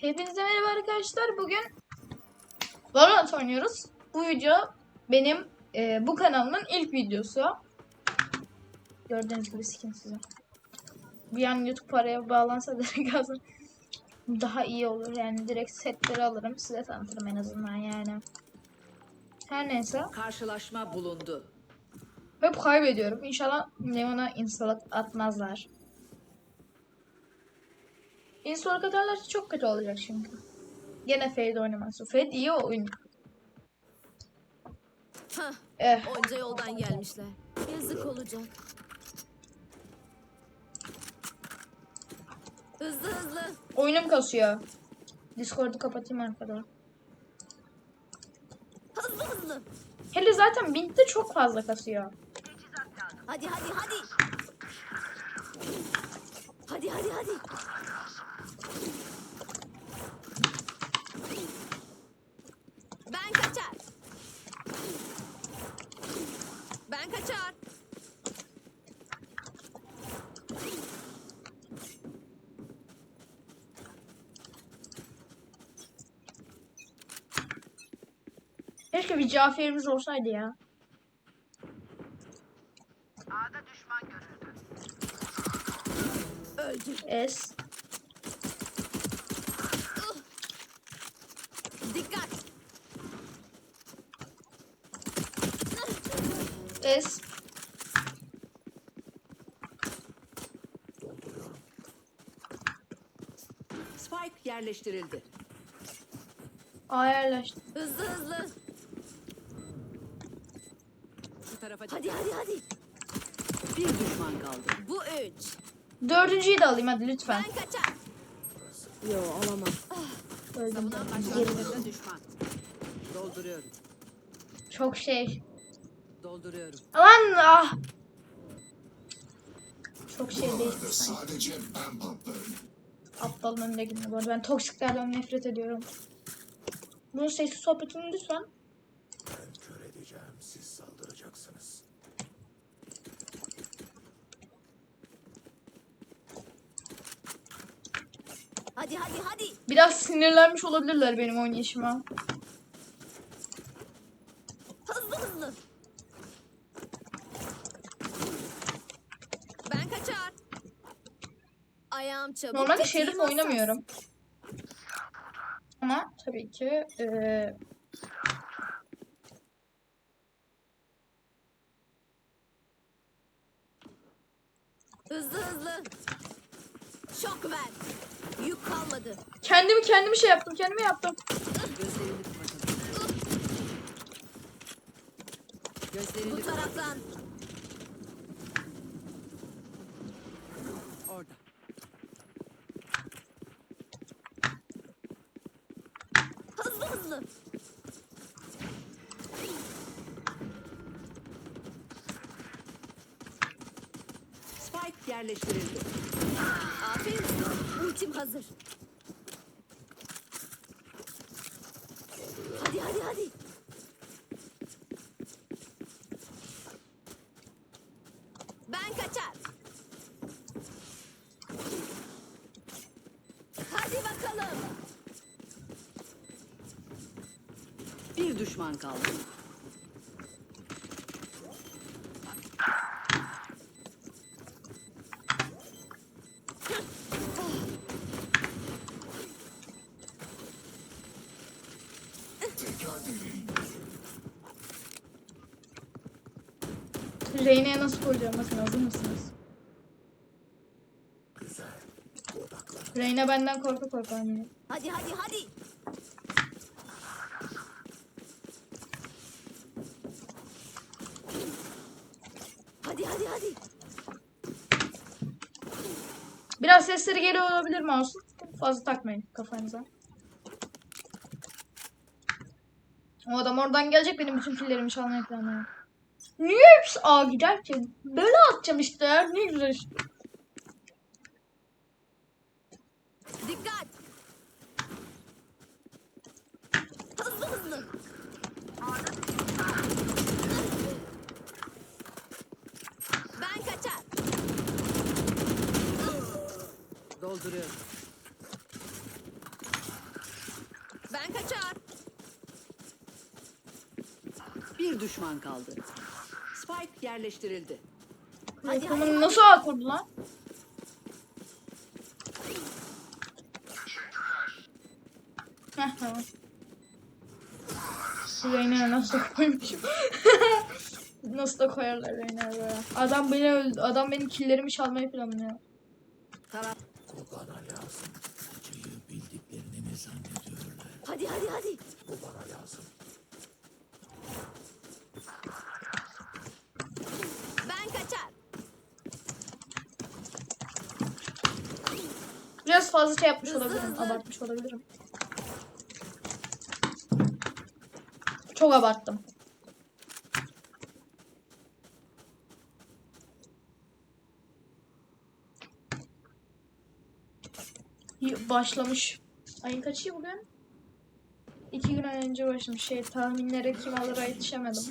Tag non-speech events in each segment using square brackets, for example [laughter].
Hepinize merhaba arkadaşlar. Bugün Valorant oynuyoruz. Bu video benim e, bu kanalımın ilk videosu. Gördüğünüz gibi skin size. Bir an YouTube paraya bağlansa [laughs] direkt alsam daha iyi olur. Yani direkt setleri alırım. Size tanıtırım en azından yani. Her neyse. Karşılaşma bulundu. Hep kaybediyorum. İnşallah Neon'a install atmazlar. Install atarlarsa çok kötü olacak çünkü. Gene Fade oynaması. Fade iyi oyun. Hah, Eh. onca yoldan gelmişler. Yazık olacak. Hızlı hızlı. Oyunum kasıyor. Discord'u kapatayım arkada. Hızlı hızlı. Hele zaten Bint'te çok fazla kasıyor. Hadi hadi hadi. Hadi hadi hadi. Ben kaçar. Ben kaçar. Keşke bir Cafer'imiz olsaydı ya. Öldü. Es. Dikkat. Es. Spike yerleştirildi. Ayarlaştı. Hızlı hızlı. Bu tarafa Hadi hadi hadi. bir düşman kaldı. Bu üç. Dördüncüyü de alayım hadi lütfen. Ben kaçar. Yo alamam. Öldüm. Savunan Başlangıçta düşman. Dolduruyorum. Çok şey. Dolduruyorum. Aman ah. Çok şey değil. Sadece ben patlarım. Aptalın önünde gitme bu arada. Ben toksiklerden nefret ediyorum. Bunun sessiz sohbetini lütfen. Ben kör edeceğim, siz saldıracaksınız. Hadi hadi hadi. Biraz sinirlenmiş olabilirler benim oynayışıma. Hızlı hızlı. Ben kaçar. Ayağım çabuk. Normalde Şerif oynamıyorum. Ama tabii ki e, Hızlı hızlı. Şok ver. Yük kalmadı. kendimi kendimi şey yaptım. Kendimi yaptım. Gözlerini Bu taraftan. Orada. Hızlı hızlı. Spike yerleştirildi. Aferin. Ultim hazır. Hadi hadi hadi. Ben kaçar. Hadi bakalım. Bir düşman kaldı. Reyne'ye nasıl koyacağım? Bakın hazır mısınız? Reyne benden korku korku oynuyor. Hadi hadi hadi. Hadi hadi hadi. Biraz sesleri geliyor olabilir mouse'un. Fazla takmayın kafanıza. O adam oradan gelecek benim bütün killerimi çalmaya planlıyor. Niye hepsi A gider ki? Böyle atacağım işte. Ne güzel işte. Dikkat. Hızlı hızlı. Ben kaçar. Dolduruyorum. Ben kaçar. Bir düşman kaldı. Spike yerleştirildi. Hadi, hadi, nasıl ağ kurdu lan? Heh tamam. Reyna'ya nasıl koymuşum? [laughs] nasıl da koyarlar Reyna'ya böyle. Adam beni öldü. Adam benim killerimi çalmayı planlıyor. Taraf Bu bana lazım. Acıyı bildiklerini mi zannediyorlar? Hadi hadi hadi. Bu bana lazım. Ben kaçar. Biraz fazla şey yapmış olabilirim. Abartmış olabilirim. Çok abarttım. Başlamış. Ayın kaçı bugün? İki gün önce başlamış. Şey tahminlere kim alır yetişemedim.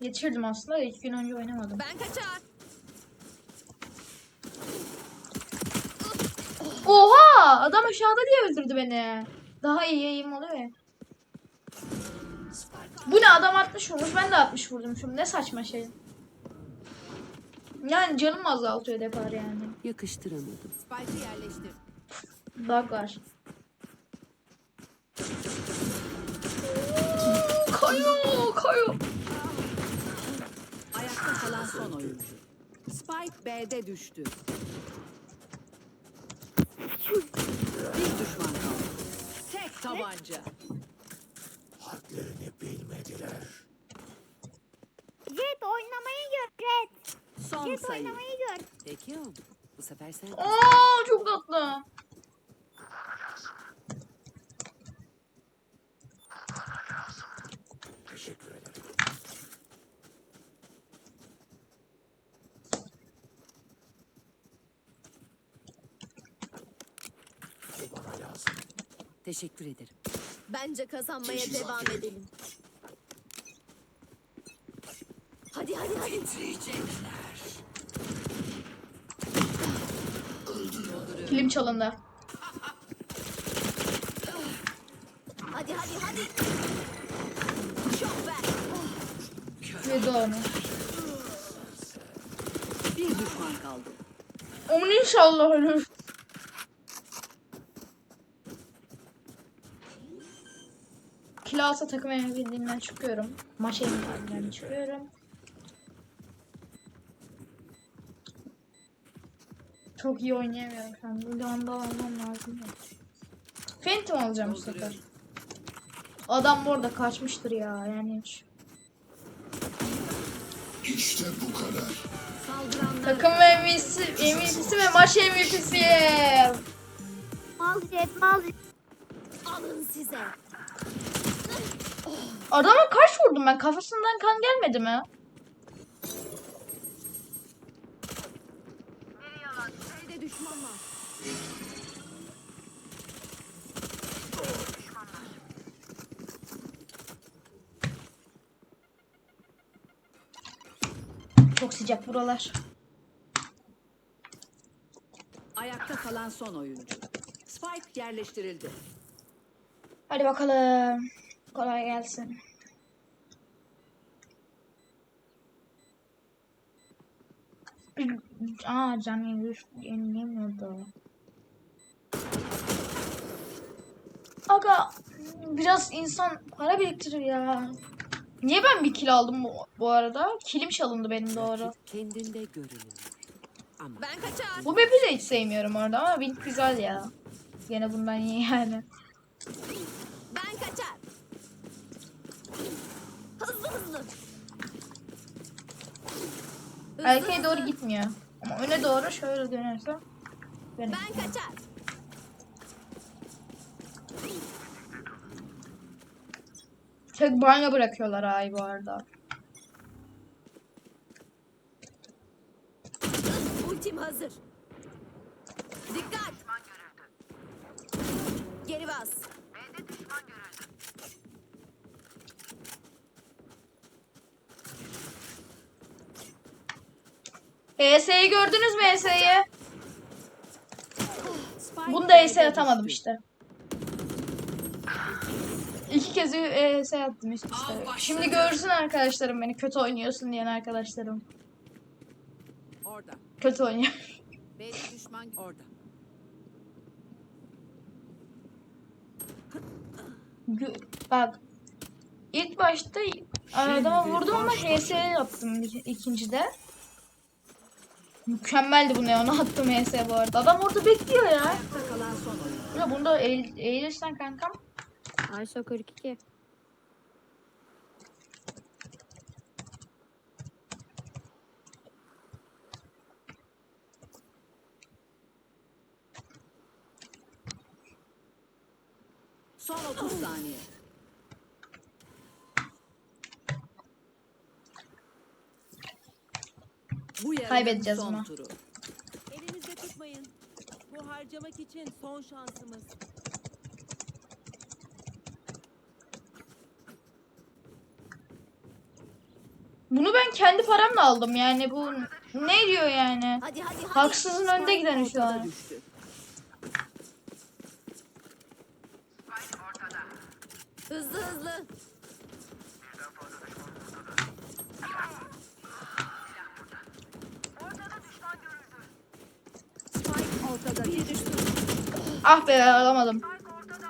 Yetişirdim aslında da iki gün önce oynamadım. Ben kaçar. Oha! Adam aşağıda diye öldürdü beni. Daha iyi yayım oluyor ya. Bu ne adam 60 vurmuş ben de 60 vurdum şimdi ne saçma şey. Yani canım azaltıyor depar yani. yakıştıramadım. Spike'ı yerleştir. Bug var. Kayo kayo. Ayakta kalan son oyuncu. Spike B'de düştü. Bir düşman kaldı. Tek tabanca. Hadlerini bilmediler. Jet oynamayı gör Jet. Son Jet sayı. oynamayı gör. Peki o. Bu sefer sen Aa çok tatlı. Lazım. teşekkür ederim. Bence kazanmaya Teşekkür devam ederim. edelim. Hadi hadi hadi. Kilim çalındı. Hadi hadi hadi. Çok ver. Yedi onu. Bir düşman kaldı. Onun inşallah ölür. Alsa takım evinden çıkıyorum. Maç evinden çıkıyorum. Çok iyi oynayamıyorum şu an. Bir anda almam lazım. Phantom alacağım bu sefer. Adam bu arada kaçmıştır ya yani hiç. İşte bu kadar. Saldıranlar Takım MVP'si, MVP'si ve maç MVP'si. Mal Jet mal. Alın size. Adama kaç vurdum ben? Kafasından kan gelmedi mi? Çok sıcak buralar. ayakta kalan son oyuncu. Spike yerleştirildi. Hadi bakalım. Kolay gelsin. [clears throat] Aa can yenilemiyordu. Aga biraz insan para biriktirir ya. Niye ben bir kil aldım bu, bu arada? Kilim çalındı benim doğru. Kendinde görünür. Ama Ben kaçar. Bu map'i de hiç sevmiyorum orada ama Wind güzel ya. Gene bundan iyi yani. Ben kaçar. Hızlı hızlı. Hızlı, Arkaya doğru gitmiyor. Ama öne doğru şöyle dönerse. Ben Ben kaçar. Tek banyo bırakıyorlar ay bu arada. Ultim hazır. Dikkat. Geri bas. ES'yi gördünüz mü ES'yi? Bunu da ES atamadım işte. İki kez ES attım üst üste. Şimdi görsün arkadaşlarım beni kötü oynuyorsun diyen arkadaşlarım. Orada. Kötü oynuyor. [laughs] Düşman orada. Bak. İlk başta adama vurdum ama HS attım ik- ikincide. Mükemmeldi bu Neon'a attım HS bu arada. Adam orada bekliyor ya. Ya bunda eğil, eğilirsen kankam. Ayşe 42. Son 30 saniye. Bu yarının Kaybedeceğiz son bunu. turu. Elinizde tutmayın. Bu harcamak için son şansımız. Bunu ben kendi paramla aldım yani bu ne diyor yani? Hadi hadi hadi. Haksızın önde giden şu an. Hızlı hızlı. Spike ortada bir düştü. Ah be alamadım.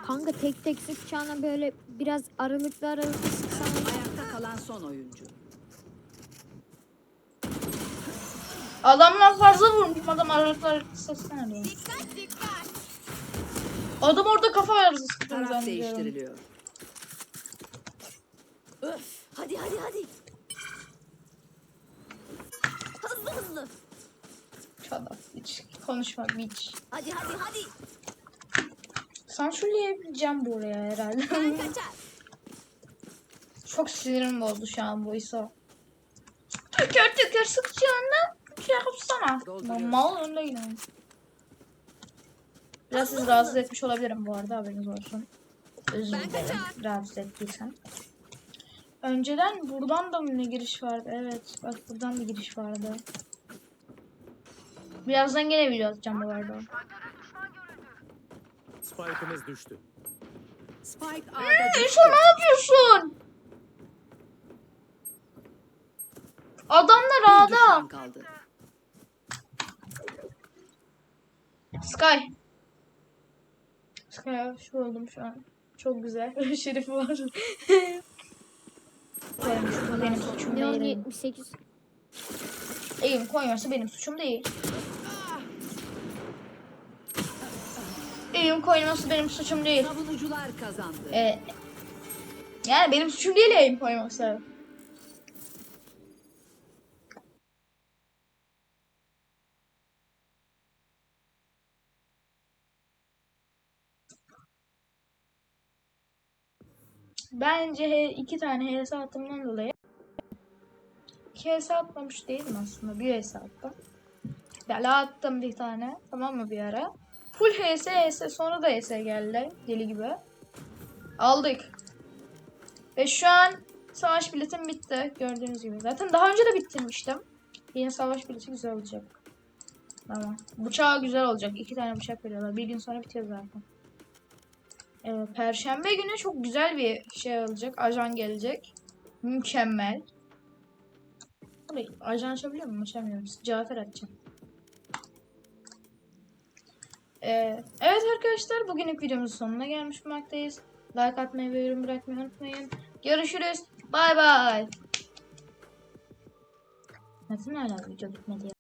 Kanka tek tek sıkacağına böyle biraz aralıklı aralıklı sıksan. Ayakta kalan son oyuncu. Adamdan fazla vurmuşum adam aralıklar seslen diyor. Dikkat dikkat. Adam orada kafa arası sıktım Taraf zannediyorum. değiştiriliyor. Öf. Hadi hadi hadi. Hızlı hızlı. Çabuk hiç konuşma hiç. Hadi hadi hadi. Sansürleyebileceğim buraya herhalde. Çok sinirim bozdu şu an bu ISO. Tükür tükür sıkacağına şey yapsana. Dolduruyorum. Mal önde gidelim. Biraz sizi rahatsız etmiş olabilirim bu arada haberiniz olsun. Özür dilerim rahatsız ettiysem. Önceden buradan da mı ne giriş vardı? Evet bak buradan bir giriş vardı. Birazdan gene video atacağım bu arada. Spike'ımız düştü. Spike A'da düştü. ISO ne yapıyorsun? Adamlar A'da. kaldı. Sky. Sky şu oldum şu an. Çok güzel. [laughs] Şerif var. benim, suçum- benim suçum değil. 78. Eğim koyması benim suçum değil. Eğim koyması benim suçum değil. Savunucular kazandı. Ee, yani benim suçum değil eğim koyması. Bence iki tane HS attığımdan dolayı iki HS atmamış değilim aslında. Bir HS attım. Bela attım bir tane. Tamam mı bir ara? Full HS HS sonra da HS geldi. Deli gibi. Aldık. Ve şu an savaş biletim bitti. Gördüğünüz gibi. Zaten daha önce de bitirmiştim. Yine savaş bileti güzel olacak. Tamam. Bıçağı güzel olacak. İki tane bıçak veriyorlar. Bir gün sonra bitiyor zaten. Ee, Perşembe günü çok güzel bir şey olacak. Ajan gelecek. Mükemmel. Ajan açabiliyor muyum? Açamıyorum. Cafer açacağım. Ee, evet arkadaşlar bugünlük videomuzun sonuna gelmiş bulmaktayız. Like atmayı ve yorum bırakmayı unutmayın. Görüşürüz. Bay bay. Nasıl hala video bitmedi ya?